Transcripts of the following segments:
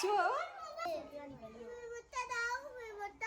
좋아? 네, 미안해. 나오고 못다.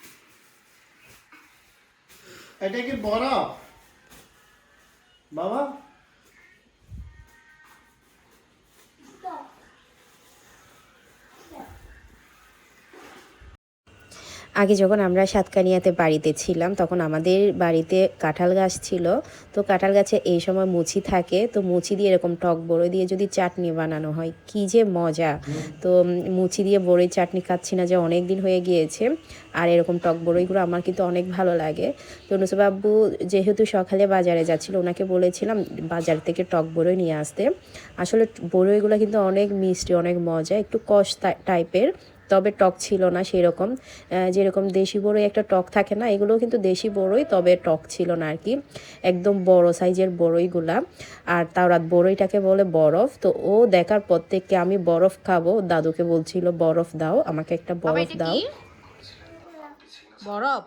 এটা কি বরফ? বাবা? আগে যখন আমরা সাতকানিয়াতে বাড়িতে ছিলাম, তখন আমাদের বাড়িতে কাঁঠাল গাছ ছিল। তো কাঁঠাল গাছে এই সময় মুচি থাকে। তো মুচি দিয়ে এরকম টক বড়ই দিয়ে যদি চাটনি বানানো হয়, কি যে মজা! তো মুচি দিয়ে বড়ই চাটনি খাচ্ছি না যে অনেক দিন হয়ে গিয়েছে। আর এরকম টক বড়ইগুলো আমার কিন্তু অনেক ভালো লাগে। তো নুসবাবু যেহেতু সকালে বাজারে যাচ্ছিল, ওনাকে বলেছিলাম বাজার থেকে টক বড়ই নিয়ে আসতে। আসলে বড়ইগুলো কিন্তু অনেক মিষ্টি, অনেক মজা, একটু কষ টাইপের তবে টক ছিল না সেরকম। আহ, যেরকম দেশি বড়ই একটা টক থাকে না এগুলোও কিন্তু দেশি বড়ই তবে টক ছিল না আর কি। একদম বড় সাইজের বড়ইগুলা আর তাওরাত বড়ইটাকে বলে বরফ। তো ও দেখার পর থেকে আমি বরফ খাব। দাদুকে বলছিল বরফ দাও আমাকে একটা বরফ দাও বরফ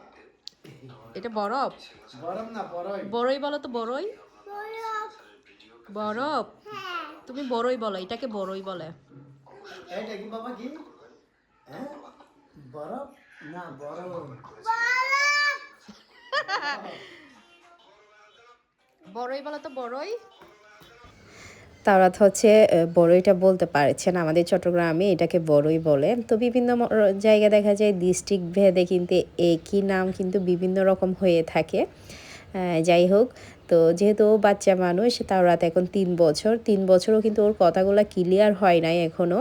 এটা বরফ বরফ? না বরফ? বড়ই বলো তো বড়ই বরফ? তুমি বড়ই বলো এটাকে বড়ই বলে। এটা কি বাবা কি? হ্যাঁ বরফ? না বরফ। বড়ই বলো তো বড়ই তাওরাত হচ্ছে বড়ইটা বলতে পারছে না আমাদের চট্টগ্রামে এটাকে বড়ই বলে। তো বিভিন্ন জায়গায় দেখা যায় ডিস্ট্রিক্ট ভেদে কিন্তু একই নাম কিন্তু বিভিন্ন রকম হয়ে থাকে। যাই হোক তো যেহেতু ও বাচ্চা মানুষ তাওরাত এখন তিন বছর তিন বছরও কিন্তু ওর কথাগুলো ক্লিয়ার হয় নাই এখনও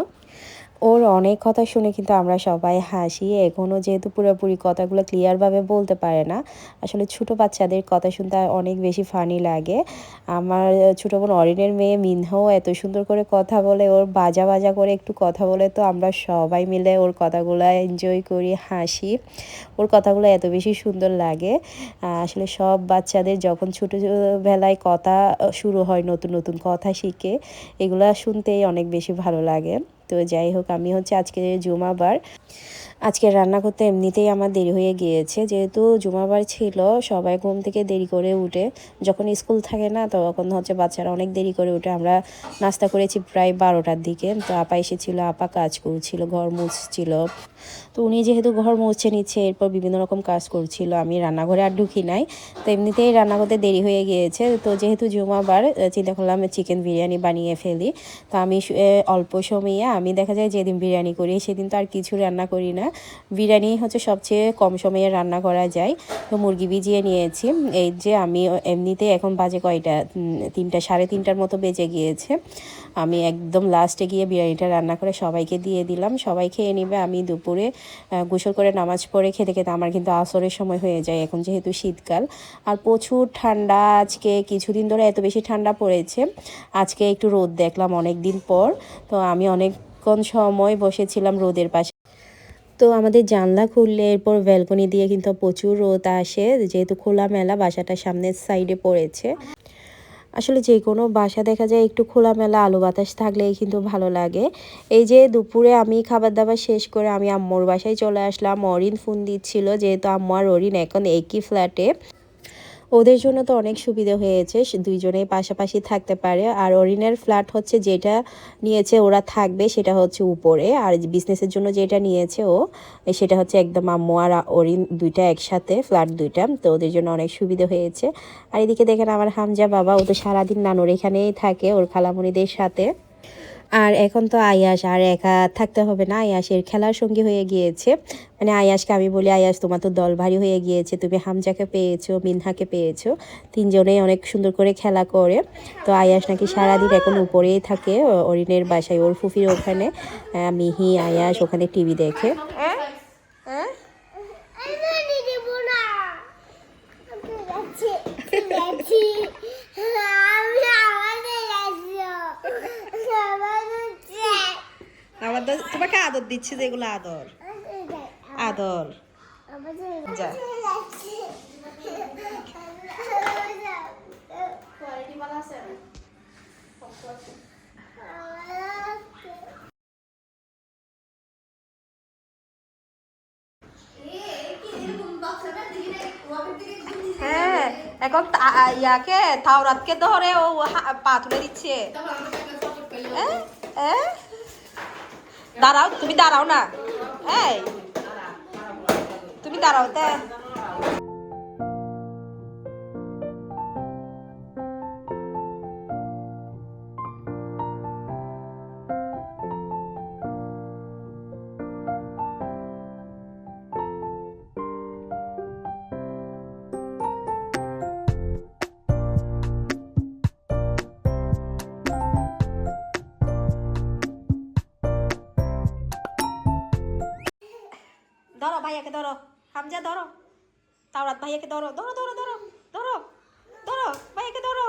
ওর অনেক কথা শুনে কিন্তু আমরা সবাই হাসি। এখনও যেহেতু পুরোপুরি কথাগুলো ক্লিয়ারভাবে বলতে পারে না, আসলে ছোট বাচ্চাদের কথা শুনতে অনেক বেশি ফানি লাগে। আমার ছোটো বোন অরিনের মেয়ে মিনহাও এত সুন্দর করে কথা বলে, ওর বাজা বাজা করে একটু কথা বলে তো আমরা সবাই মিলে ওর কথাগুলো এনজয় করি, হাসি। ওর কথাগুলো এত বেশি সুন্দর লাগে। আসলে সব বাচ্চাদের যখন ছোটোবেলায় কথা শুরু হয় নতুন নতুন কথা শিখে, এগুলো শুনতেই অনেক বেশি ভালো লাগে। তো যাই হোক আমি হচ্ছে আজকে জুমাবার আজকে রান্না করতে এমনিতেই আমার দেরি হয়ে গিয়েছে। যেহেতু জুমাবার ছিল, সবাই ঘুম থেকে দেরি করে উঠে, যখন স্কুল থাকে না, তখন হচ্ছে বাচ্চারা অনেক দেরি করে উঠে। আমরা নাস্তা করেছি প্রায় বারোটার দিকে। তো আপা এসেছিল, আপা কাজ করছিল, ঘর মুছছিল। তো উনি যেহেতু ঘর মুছে নিচ্ছে, এরপর বিভিন্ন রকম কাজ করছিল। আমি রান্নাঘরে আর ঢুকি নাই। তো এমনিতেই রান্না করতে দেরি হয়ে গিয়েছে। তো যেহেতু জুমাবার চিন্তা করলাম চিকেন বিরিয়ানি বানিয়ে ফেলি। তো আমি অল্প সময়ে আমি দেখা যায় যেদিন বিরিয়ানি করি, সেদিন তো আর কিছু রান্না করি না। বিরিয়ানি হচ্ছে সবচেয়ে কম সময়ে রান্না করা যায়। তো মুরগি ভিজিয়ে নিয়েছি। এই যে আমি এমনিতে এখন বাজে কয়টা? তিনটা, সাড়ে তিনটার মতো বেজে গিয়েছে। আমি একদম লাস্টে গিয়ে বিরিয়ানিটা রান্না করে সবাইকে দিয়ে দিলাম। সবাই খেয়ে নিবে। আমি দুপুরে গোসল করে নামাজ পড়ে খেতে খেতে আমার কিন্তু আসরের সময় হয়ে যায়। এখন যেহেতু শীতকাল। আর প্রচুর ঠান্ডা আজকে, কিছুদিন ধরে এত বেশি ঠান্ডা পড়েছে। আজকে একটু রোদ দেখলাম অনেক দিন পর। তো আমি অনেকক্ষণ সময় বসেছিলাম রোদের পাশে। তো আমাদের জানলা খুললে এরপর ব্যালকনি দিয়ে কিন্তু প্রচুর রোদ আসে, যেহেতু খোলামেলা বাসাটা সামনের সাইডে পড়েছে। আসলে যে কোনো বাসা দেখা যায় একটু খোলা মেলা আলো বাতাস থাকলেই কিন্তু ভালো লাগে। এই যে দুপুরে আমি খাবার দাবার শেষ করে আমি আম্মুর বাসায় চলে আসলাম, অরিন ফোন দিচ্ছিল, যেহেতু আম্মু আর অরিন এখন একই ফ্ল্যাটে ওদের জন্য তো অনেক সুবিধা হয়েছে দুইজনেই পাশাপাশি থাকতে পারে। আর অরিনের ফ্ল্যাট হচ্ছে যেটা নিয়েছে ওরা থাকবে সেটা হচ্ছে উপরে। আর বিজনেসের জন্য যেটা নিয়েছে ও, সেটা হচ্ছে একদম আম্মু আর অরিন দুইটা একসাথে, ফ্ল্যাট দুইটা। তো ওদের জন্য অনেক সুবিধা হয়েছে। আর এদিকে দেখেন আমার হামজা বাবা, ও তো সারাদিন নানুর এখানেই থাকে, ওর খালামণিদের সাথে। আর এখন তো আয়াস, আর একা থাকতে হবে না। আয়াসের খেলার সঙ্গী হয়ে গিয়েছে। মানে আয়াসকে আমি বলি, আয়াস, তোমার তো দল ভারী হয়ে গিয়েছে। তুমি হামজাকে পেয়েছ, মিনহাকে পেয়েছ। তিনজনেই অনেক সুন্দর করে খেলা করে। তো আয়াস নাকি সারাদিন এখন উপরেই থাকে অরিনের বাসায়। ওর ফুফির ওখানে মিহি, আয়াস ওখানে টিভি দেখে। আমি দিব না আমি যাচ্ছি যাচ্ছি আমি আমাদের যাচ্ছি আমাদের তোমাকে আদর দিচ্ছে যেগুলো আদর আদর যা। হ্যাঁ এখন ইয়াকে তাওরাতকে ধরে ও পা তুলে দিচ্ছে? এ? দাঁড়াও তুমি দাঁড়াও না। এই তুমি দাঁড়াও তে। ধরো, ভাইয়াকে ধরো। হামজা, ধরো। তাওরাত ভাইয়াকে ধরো ধরো ধরো ধরো ধরো ধরো, ভাইয়াকে ধরো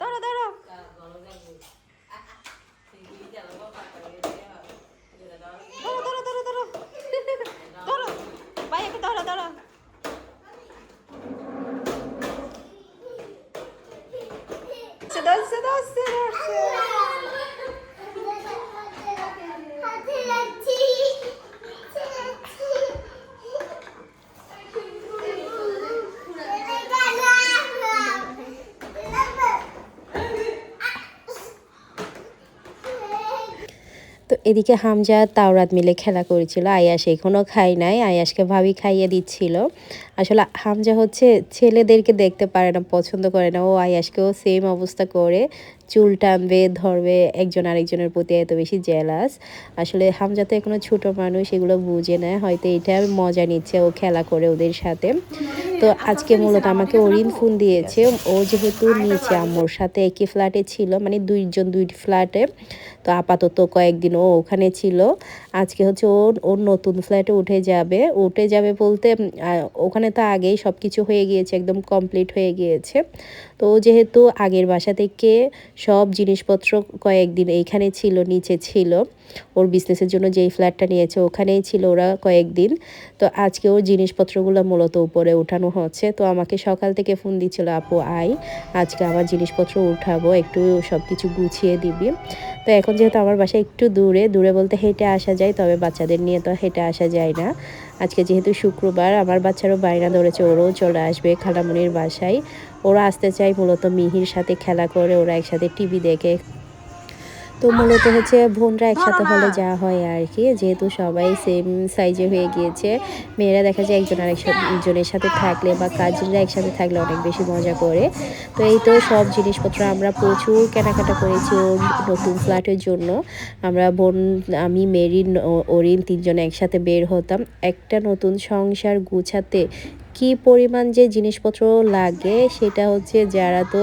ধরো ধরো। ধরো ধরো ধরো ধরো। ধরো, ভাইয়াকে ধরো ধরো। ধরছে ধরছে ধরছে হাতে যাচ্ছি তো এদিকে হামজা তাওরাত মিলে খেলা করেছিল। আয়াস এখনও খাই নাই, আয়াসকে ভাবি খাইয়ে দিচ্ছিল। আসলে হামজা হচ্ছে ছেলেদেরকে দেখতে পারে না, পছন্দ করে না। ও আয়াসকেও সেম অবস্থা করে। চুল টানবে, ধরবে, একজন আরেকজনের প্রতি এত বেশি জেলাস আসলে হামজা তো এখনও ছোটো মানুষ, এগুলো বুঝে নেয়। হয়তো এটা মজা নিচ্ছে ও খেলা করে ওদের সাথে। তো আজকে মূলত আমাকে অরিন ফোন দিয়েছে। ও যেহেতু নিচে আম্মুর সাথে একই ফ্ল্যাটে ছিল মানে দুইজন, দুই ফ্ল্যাটে তো আপাতত কয়েকদিন ও ওখানে ছিল। আজকে হচ্ছে ও ওর নতুন ফ্ল্যাটে উঠে যাবে। উঠে যাবে বলতে ওখানে তো আগেই সব কিছু হয়ে গিয়েছে, একদম কমপ্লিট হয়ে গিয়েছে। তো যেহেতু আগের বাসা থেকে সব জিনিসপত্র কয়েকদিন এইখানে ছিল, নিচে ছিল, ওর বিজনেসের জন্য যেই ফ্ল্যাটটা নিয়েছে ওখানেই ছিল ওরা কয়েকদিন। তো আজকে ওর জিনিসপত্রগুলো মূলত উপরে উঠানো হচ্ছে। তো আমাকে সকাল থেকে ফোন দিচ্ছিল, আপু আই আজকে আমার জিনিসপত্র উঠাবো, একটু সব কিছু গুছিয়ে দিবি। তো এখন যেহেতু আমার বাসা একটু দূরে দূরে বলতে হেঁটে আসা যায়, তবে বাচ্চাদের নিয়ে তো হেঁটে আসা যায় না। আজকে যেহেতু শুক্রবার, আমার বাচ্চারও বায়না ধরেছে, ওরাও চলে আসবে খালামুনির বাসায়। ওরা আসতে চায় মূলত মিহির সাথে খেলা করে, ওরা একসাথে টিভি দেখে তো মূলত হচ্ছে বোনরা একসাথে হলে যা হয় আর কি যেহেতু সবাই সেম সাইজে হয়ে গিয়েছে। মেয়েরা দেখা যায় একজন আরেকজনের সাথে থাকলে বা কাজিনরা একসাথে থাকলে অনেক বেশি মজা করে। তো এই তো সব জিনিসপত্র আমরা প্রচুর কেনাকাটা করেছি ওর নতুন ফ্ল্যাটের জন্য। আমরা বোন আমি মেরিন ও- অরিন তিনজনে একসাথে বের হতাম। একটা নতুন সংসার গুছাতে কি পরিমাণ যে জিনিসপত্র লাগে সেটা হচ্ছে যারা তো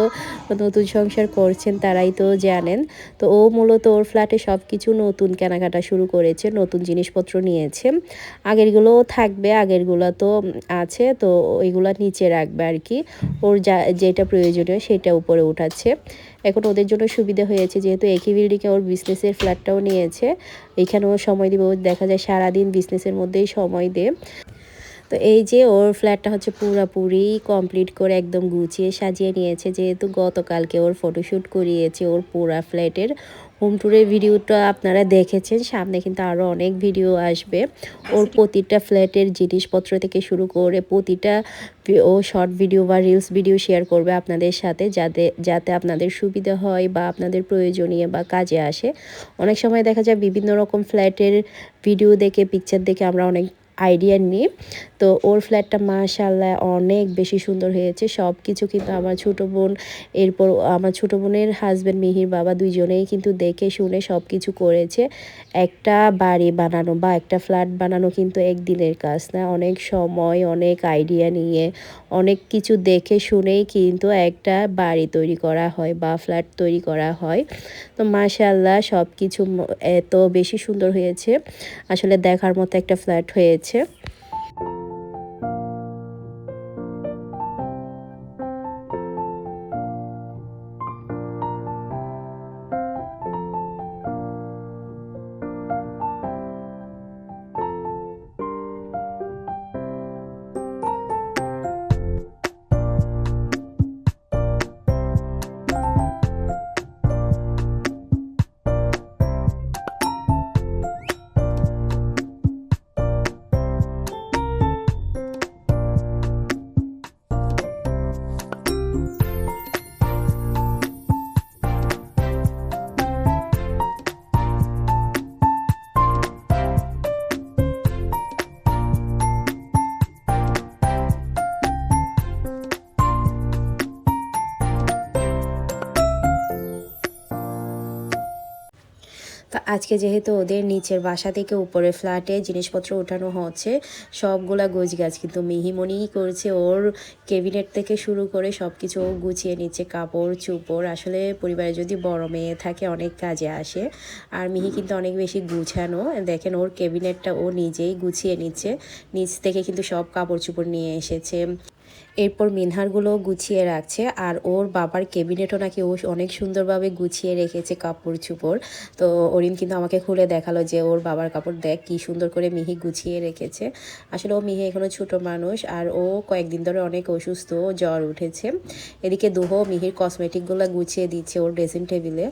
নতুন সংসার করছেন তারাই তো জানেন। তো ও মূলত ওর ফ্ল্যাটে সব কিছু নতুন কেনাকাটা শুরু করেছে, নতুন জিনিসপত্র নিয়েছে। আগেরগুলোও থাকবে, আগেরগুলো তো আছে, তো ওইগুলো নিচে রাখবে আর কি ওর যা, যেটা প্রয়োজনীয় সেটা উপরে উঠাচ্ছে। এখন ওদের জন্য সুবিধা হয়েছে যেহেতু একই বিল্ডিংয়ে ওর বিজনেসের ফ্ল্যাটটাও নিয়েছে। এখানেও সময় দিব, দেখা যায় সারাদিন বিজনেসের মধ্যেই সময় দেয়। তো এই যে ওর ফ্ল্যাটটা হচ্ছে পুরাপুরি কমপ্লিট করে একদম গুছিয়ে সাজিয়ে নিয়েছে, যেহেতু গতকালকে ওর ফটোশ্যুট করিয়েছে ওর পুরা ফ্ল্যাটের হোম ট্যুরের ভিডিওটা আপনারা দেখেছেন, সামনে কিন্তু আরও অনেক ভিডিও আসবে। ওর প্রতিটা ফ্ল্যাটের জিনিসপত্র থেকে শুরু করে প্রতিটা ও শর্ট ভিডিও বা রিলস ভিডিও শেয়ার করবে আপনাদের সাথে, যাতে যাতে আপনাদের সুবিধা হয় বা আপনাদের প্রয়োজনীয় বা কাজে আসে। অনেক সময় দেখা যায় বিভিন্ন রকম ফ্ল্যাটের ভিডিও দেখে পিকচার দেখে আমরা অনেক আইডিয়া নিই। তো ওর ফ্ল্যাটটা মাশাল্লাহ অনেক বেশি সুন্দর হয়েছে। সব কিছু কিন্তু আমার ছোটো বোন, এরপর আমার ছোটো বোনের হাজব্যান্ড মিহির বাবা দুইজনেই কিন্তু দেখে শুনে সব কিছু করেছে। একটা বাড়ি বানানো বা একটা ফ্ল্যাট বানানো কিন্তু একদিনের কাজ না। অনেক সময়, অনেক আইডিয়া নিয়ে, অনেক কিছু দেখে শুনেই কিন্তু একটা বাড়ি তৈরি করা হয় বা ফ্ল্যাট তৈরি করা হয়। তো মাশাল্লাহ সব কিছু এত বেশি সুন্দর হয়েছে। আসলে দেখার মতো একটা ফ্ল্যাট হয়েছে। তো আজকে যেহেতু ওদের নিচের বাসা থেকে উপরে ফ্ল্যাটে জিনিসপত্র ওঠানো হচ্ছে, সবগুলা গোছ গাছ কিন্তু মিহিমণিই করছে ওর ক্যাবিনেট থেকে শুরু করে সব কিছু ও গুছিয়ে নিচ্ছে, কাপড়, চুপড়। আসলে পরিবারে যদি বড় মেয়ে থাকে, অনেক কাজে আসে। আর মিহি কিন্তু অনেক বেশি গুছানো। দেখেন ওর ক্যাবিনেটটা ও নিজেই গুছিয়ে নিচ্ছে। নিচ থেকে কিন্তু সব কাপড় চুপড় নিয়ে এসেছে। এরপর মিনহারগুলো গুছিয়ে রাখছে আর ওর বাবার ক্যাবিনেটও নাকি ও অনেক সুন্দরভাবে গুছিয়ে রেখেছে কাপড় চুপড়। তো অরিন কিন্তু আমাকে খুলে দেখাল যে ওর বাবার কাপড় দেখ কি সুন্দর করে মিহি গুছিয়ে রেখেছে। আসলে ও মিহি এখনও ছোট মানুষ আর ও কয়েকদিন ধরে অনেক অসুস্থ, জ্বর উঠেছে। এদিকে দুহ মিহির কসমেটিকগুলো গুছিয়ে দিচ্ছে ওর ড্রেসিং টেবিলে।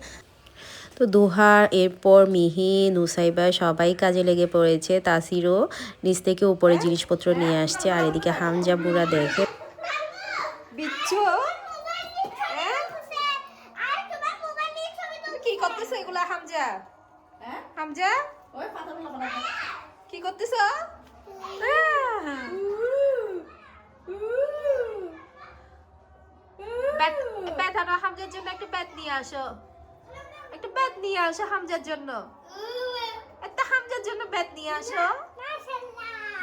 তো দুহার এরপর মিহি, নুসাইবা সবাই কাজে লেগে পড়েছে। তাসিরও নিচ থেকে উপরে জিনিসপত্র নিয়ে আসছে আর এদিকে হামজা বুড়া দেখে বিচ্ছু? তুলছি। কি করতেছো এগুলা হামজা? হামজা? কি করতেছো? ব্যথানো হামজার জন্য একটা ব্যাট নিয়ে আসো। একটা ব্যাট নিয়ে আসো হামজার জন্য। একটা হামজার জন্য ব্যাট নিয়ে আসো।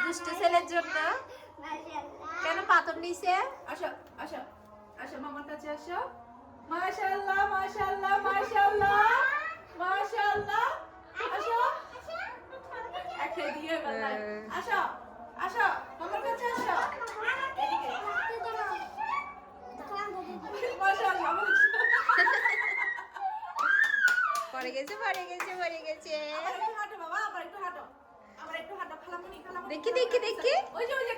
দুষ্ট ছেলের জন্য। কেন পাথর নিছে আসো আসো আসো মামার কাছে আসো। মাশাআল্লাহ মাশাআল্লাহ মাশাআল্লাহ মাশাআল্লাহ। আসো। একে দিয়ে বেলায় আসো আসো মামার কাছে আসো। পড়ে গেছে পড়ে গেছে পড়ে গেছে। হাঁটো বাবা আবার একটু হাঁটো। আবার একটু হাঁটো খালামুনি খালামুনি দেখি দেখি দেখি। ওই যে ওই যে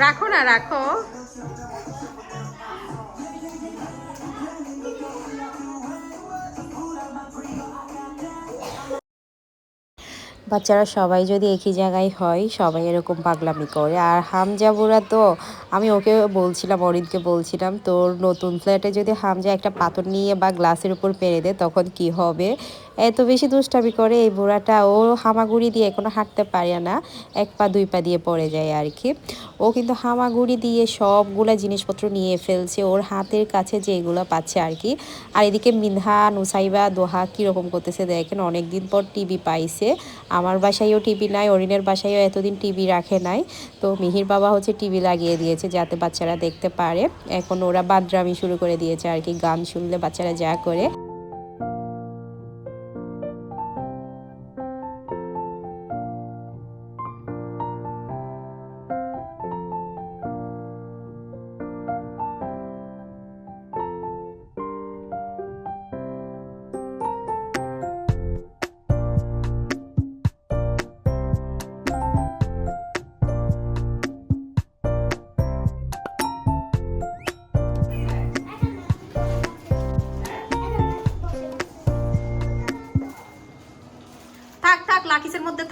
রাখো না রাখো বাচ্চারা সবাই যদি একই জায়গায় হয়, সবাই এরকম পাগলামি করে। আর হামজা বুড়া তো, আমি ওকে বলছিলাম অরিদকে বলছিলাম, তোর নতুন ফ্ল্যাটে যদি হামজা একটা পাথর নিয়ে বা গ্লাসের উপর পেরে দেয় তখন কি হবে? এত বেশি দুষ্টামি করে এই বুড়াটা, ও হামাগুড়ি দিয়ে এখনও হাঁটতে পারে না। এক পা, দুই পা দিয়ে পড়ে যায় আর কি। ও কিন্তু হামাগুড়ি দিয়ে সবগুলা জিনিসপত্র নিয়ে ফেলছে। ওর হাতের কাছে যে এগুলো পাচ্ছে আর কি। আর এদিকে মিনহা, নুসাইবা, দোহা কীরকম করতেছে দেখেন অনেক দিন পর টিভি পাইছে। আমার বাসায়ও টিভি নাই, অরিনের বাসায়ও এতদিন টিভি রাখে নাই। তো মিহির বাবা হচ্ছে টিভি লাগিয়ে দিয়েছে যাতে বাচ্চারা দেখতে পারে। এখন ওরা বাদরামি শুরু করে দিয়েছে আর কি, গান শুনলে বাচ্চারা যা করে।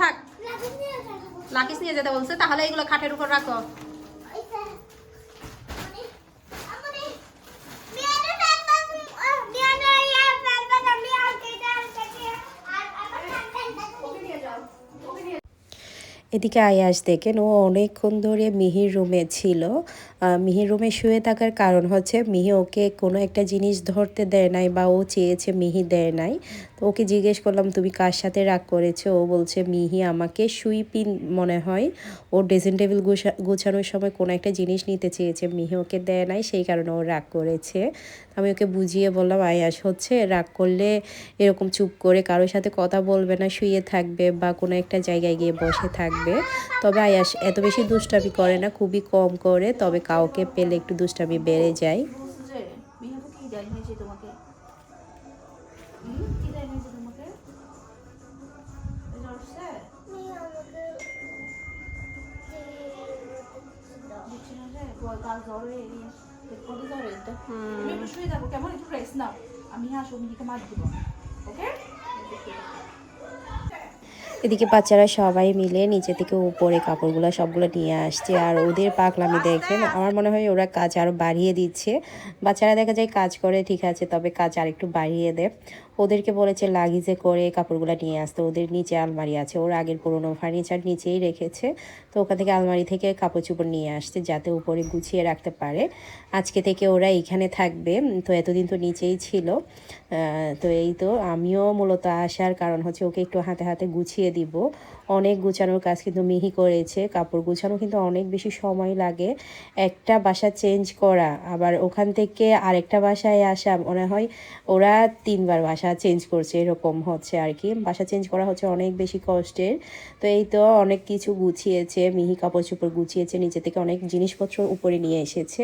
থাক। লাকিস নিয়ে যেতে বলছে, তাহলে এগুলো খাটের উপর রাখো। এদিকে আয়াস দেখেন, ও অনেকক্ষণ ধরে মিহির রুমে ছিল। মিহির রুমে শুয়ে থাকার কারণ হচ্ছে মিহি ওকে কোনো একটা জিনিস ধরতে দেয় নাই বা ও চেয়েছে মিহি দেয় নাই। তো ওকে জিজ্ঞেস করলাম, তুমি কার সাথে রাগ করেছ? ও বলছে, মিহি আমাকে সুই পিন মনে হয়। ও ড্রেসিং টেবিল গুছানোর সময় কোনো একটা জিনিস নিতে চেয়েছে। মিহি ওকে দেয় নাই, সেই কারণে ও রাগ করেছে। আমি ওকে বুঝিয়ে বললাম আয়াস হচ্ছে। রাগ করলে এরকম চুপ করে কারোর সাথে কথা বলবে না, শুয়ে থাকবে বা কোনো একটা জায়গায় গিয়ে বসে থাকবে। তবে আয়াস এত বেশি দুষ্টামি করে না, খুবই কম করে। তবে কাউকে পেলে একটু দুষ্টামি বেড়ে যায়। আমি আসো মিহিকে মার দিব। ওকে? এদিকে বাচ্চারা সবাই মিলে নিচে থেকে উপরে কাপড়গুলো সবগুলো নিয়ে আসছে। আর ওদের পাকলামি দেখেন, আমার মনে হয় ওরা কাজ আরও বাড়িয়ে দিচ্ছে। বাচ্চারা দেখা যায় কাজ করে, ঠিক আছে, তবে কাজ আর একটু বাড়িয়ে দেয়। ওদেরকে বলেছে লাগেজে করে কাপড়গুলো নিয়ে আসতে। ওদের নিচে আলমারি আছে, ওর আগের পুরোনো ফার্নিচার নিচেই রেখেছে। তো ওখান থেকে আলমারি থেকে কাপড় চোপড় নিয়ে আসছে যাতে উপরে গুছিয়ে রাখতে পারে। আজকে থেকে ওরা এখানে থাকবে। তো এতদিন তো নিচেই ছিল। তো এই তো আমিও মূলত আসার কারণ হচ্ছে ওকে একটু হাতে হাতে গুছিয়ে দিব। অনেক গুছানোর কাজ কিন্তু মিহি করেছে। কাপড় গুছানো কিন্তু অনেক বেশি সময় লাগে। একটা বাসা চেঞ্জ করা, আবার ওখান থেকে আরেকটা বাসায় আসা, মনে হয় ওরা তিনবার বাসা চেঞ্জ করছে, এরকম হচ্ছে আর কি। বাসা চেঞ্জ করা হচ্ছে অনেক বেশি কষ্টের। তো এই তো অনেক কিছু গুছিয়েছে, মিহি কাপড় চোপড় গুছিয়েছে নিচে থেকে অনেক জিনিসপত্র উপরে নিয়ে এসেছে।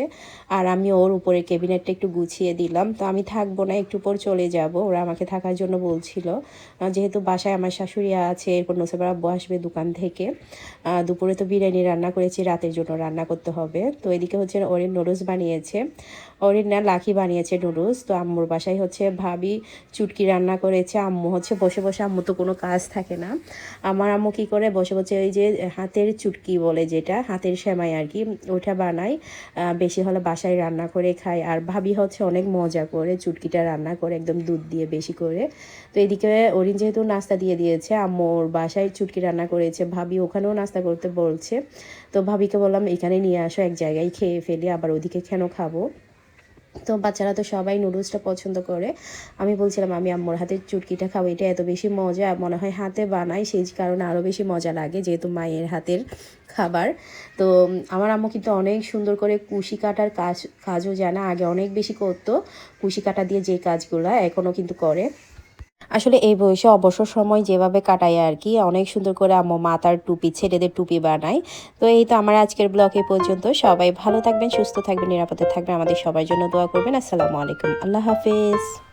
আর আমি ওর উপরে ক্যাবিনেটটা একটু গুছিয়ে দিলাম। তো আমি থাকব না, একটু পর চলে যাব, ওরা আমাকে থাকার জন্য বলছিল। যেহেতু বাসায় আমার শাশুড়ি আছে, এরপর নোসেবার আব্বু আসবে দোকান থেকে। দুপুরে তো বিরিয়ানি রান্না করেছি, রাতের জন্য রান্না করতে হবে। তো এদিকে হচ্ছে ওরের নুডলস বানিয়েছে। ওরের না লাখি বানিয়েছে নুডলস তো আম্মুর বাসায় হচ্ছে ভাবি চুটকি রান্না করেছে, আম্মু হচ্ছে বসে বসে আম্মু তো কোনো কাজ থাকে না। আমার আম্মু কী করে বসে বসে ওই যে হাতের চুটকি বলে যেটা, হাতের সেমাই আর কি ওটা বানাই বেশি হলে বাসায় রান্না করে খায়। আর ভাবি হচ্ছে অনেক মজা করে চুটকিটা রান্না করে, একদম দুধ দিয়ে বেশি করে। তো এদিকে অরিন যেহেতু নাস্তা দিয়ে দিয়েছে, আম্মু ওর বাসায় চুটকি রান্না করেছে, ভাবি ওখানেও নাস্তা করতে বলছে। তো ভাবিকে বললাম, এখানে নিয়ে আসো, এক জায়গায় খেয়ে ফেলি, আবার ওদিকে কেন খাব? তো বাচ্চারা তো সবাই নুডলসটা পছন্দ করে। আমি বলছিলাম, আমি আম্মুর হাতের চুটকিটা খাব, এটা এত বেশি মজা। মনে হয় হাতে বানাই, সেই কারণে আরও বেশি মজা লাগে যেহেতু মায়ের হাতের খাবার। তো আমার আম্মু কিন্তু অনেক সুন্দর করে কুশি কাটার কাজ, কাজও জানা, আগে অনেক বেশি করতো। কুশি কাটা দিয়ে যে কাজগুলো এখনও কিন্তু করে। আসলে এই বয়সে অবসর সময় যেভাবে কাটায় আর কি, অনেক সুন্দর করে আম্মু মাথার টুপি, ছেলেদের টুপি বানাই তো এই তো আমার আজকের ব্লগ এই পর্যন্ত। সবাই ভালো থাকবেন, সুস্থ থাকবেন, নিরাপদে থাকবেন। আমাদের সবার জন্য দোয়া করবেন। আসসালামু আলাইকুম। আল্লাহ হাফেজ।